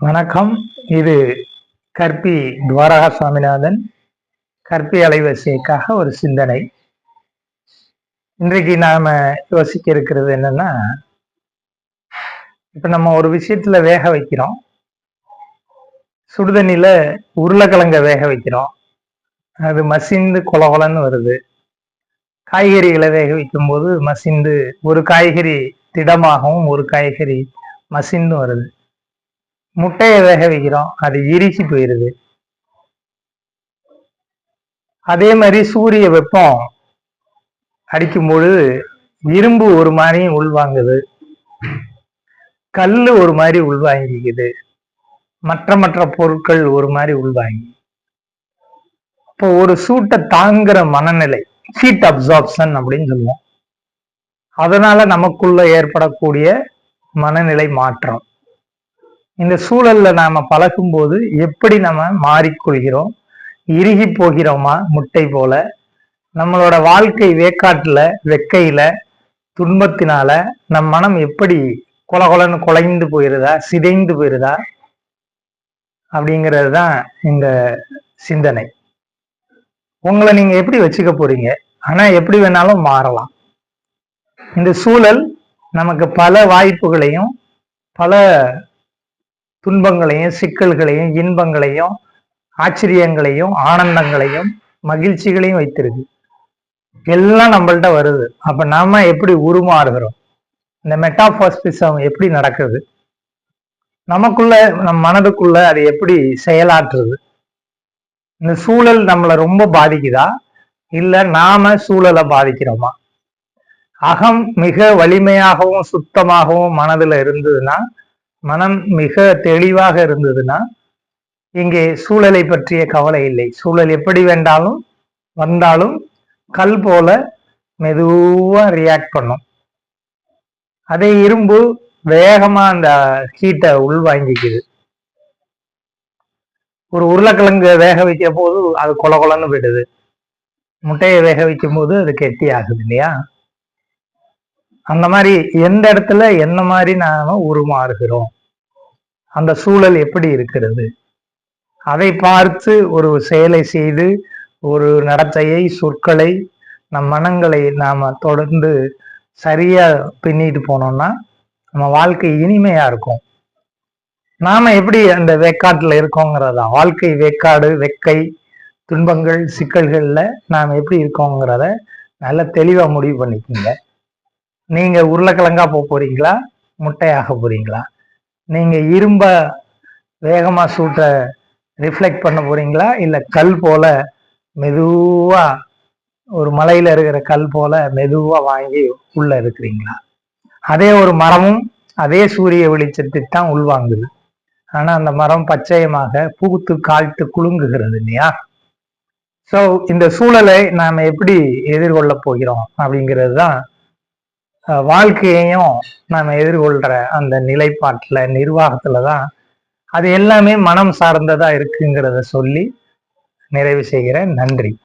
வணக்கம். இது கற்பி துவாரகா சுவாமிநாதன் கற்பி அலைவரிசைக்காக ஒரு சிந்தனை. இன்றைக்கு நாம யோசிக்க இருக்கிறது என்னன்னா இப்ப நம்ம ஒரு விஷயத்துல வேக வைக்கிறோம். சுடுதண்ணில உருளைக்கிழங்க வேக வைக்கிறோம். அது மசிந்து கொலகொலன்னு வருது. காய்கறிகளை வேக வைக்கும் போது மசிந்து ஒரு காய்கறி திடமாகவும் ஒரு காய்கறி மசிந்தும் வருது. முட்டையை வேக வைக்கிறோம். அது இரிச்சு போயிருது. அதே மாதிரி சூரிய வெப்பம் அடிக்கும் பொழுது இரும்பு ஒரு மாதிரி உள்வாங்குது. கல் ஒரு மாதிரி உள்வாங்கிக்குது. மற்ற மற்ற பொருட்கள் ஒரு மாதிரி உள்வாங்கி. இப்போ ஒரு சூட்டை தாங்குற மனநிலை ஹீட் அப்சார்ப்ஷன் அப்படின்னு சொல்லுவோம். அதனால நமக்குள்ள ஏற்படக்கூடிய மனநிலை மாற்றம். இந்த சூழல்ல நாம பழகும் போது எப்படி நம்ம மாறிக்கொள்கிறோம்? இறுகி போகிறோமா? முட்டை போல. நம்மளோட வாழ்க்கை வேக்காட்டுல வெக்கையில துன்பத்தினால நம் மனம் எப்படி கொலகொலன்னு குலைந்து போயிருதா? சிதைந்து போயிருதா? அப்படிங்கிறது தான் இந்த சிந்தனை. உங்களை நீங்க எப்படி வச்சுக்க போறீங்க? ஆனா எப்படி வேணாலும் மாறலாம். இந்த சூழல் நமக்கு பல வாய்ப்புகளையும் பல துன்பங்களையும் சிக்கல்களையும் இன்பங்களையும் ஆச்சரியங்களையும் ஆனந்தங்களையும் மகிழ்ச்சிகளையும் வைத்திருக்கு. எல்லாம் நம்மள்ட்ட வருது. அப்ப நாம எப்படி உருமாறுகிறோம்? இந்த மெட்டாபாஸ்பிசம் எப்படி நடக்குது? நமக்குள்ள நம் மனதுக்குள்ள அது எப்படி செயலாற்றுது? இந்த சூழல் நம்மளை ரொம்ப பாதிக்குதா? இல்ல நாம சூழலை பாதிக்கிறோமா? அகம் மிக வலிமையாகவும் சுத்தமாகவும் மனதுல இருந்ததுன்னா மனம் மிக தெளிவாக இருந்ததுன்னா இங்கே சூழலை பற்றிய கவலை இல்லை. சூழல் எப்படி வேண்டாலும் வந்தாலும் கல் போல மெதுவா ரியாக்ட் பண்ணும். அதே இரும்பு வேகமா அந்த ஹீட்டை உள்வாங்கிக்குது. ஒரு உருளைக்கிழங்கு வேக வைக்க போது அது கொல கொலன்னு போயிடுது முட்டையை வேக வைக்கும் போது அது கெட்டி ஆகுது இல்லையா? அந்த மாதிரி எந்த இடத்துல என்ன மாதிரி நாம உருமாறுகிறோம்? அந்த சூழல் எப்படி இருக்கிறது? அதை பார்த்து ஒரு செயலை செய்து ஒரு நடத்தையை சொற்களை நம் மனங்களை நாம் தொடர்ந்து சரியாக பின்னிட்டு போனோம்னா நம்ம வாழ்க்கை இனிமையாக இருக்கும். நாம எப்படி அந்த வேக்காட்டில் இருக்கோங்கிறதா? வாழ்க்கை வேக்காடு வெக்கை துன்பங்கள் சிக்கல்களில் நாம் எப்படி இருக்கோங்கிறத நல்ல தெளிவாக முடிவு பண்ணிக்கோங்க. நீங்கள் உருளைக்கிழங்கா போக போகிறீங்களா முட்டையாக போகிறீங்களா நீங்க இரும்ப வேகமா சூட்ட ரிஃப்ளெக்ட் பண்ண போறீங்களா? இல்ல கல் போல மெதுவா ஒரு மலையில இருக்கிற கல் போல மெதுவா வாங்கி உள்ள இருக்கிறீங்களா? அதே ஒரு மரமும் அதே சூரிய வெளிச்சத்தை தான் உள்வாங்குது. ஆனா அந்த மரம் பச்சையமாக பூத்து காழ்த்து குலுங்குகிறது இல்லையா? ஸோ இந்த சூழலை நாம எப்படி எதிர்கொள்ள போகிறோம் அப்படிங்கிறது தான் வாழ்க்கையையும் நாம் எதிர்கொள்கிற அந்த நிலைப்பாட்டில் நிர்வாகத்தில் தான் அது எல்லாமே மனம் சார்ந்ததாக இருக்குங்கிறத சொல்லி நிறைவு செய்கிறேன். நன்றி.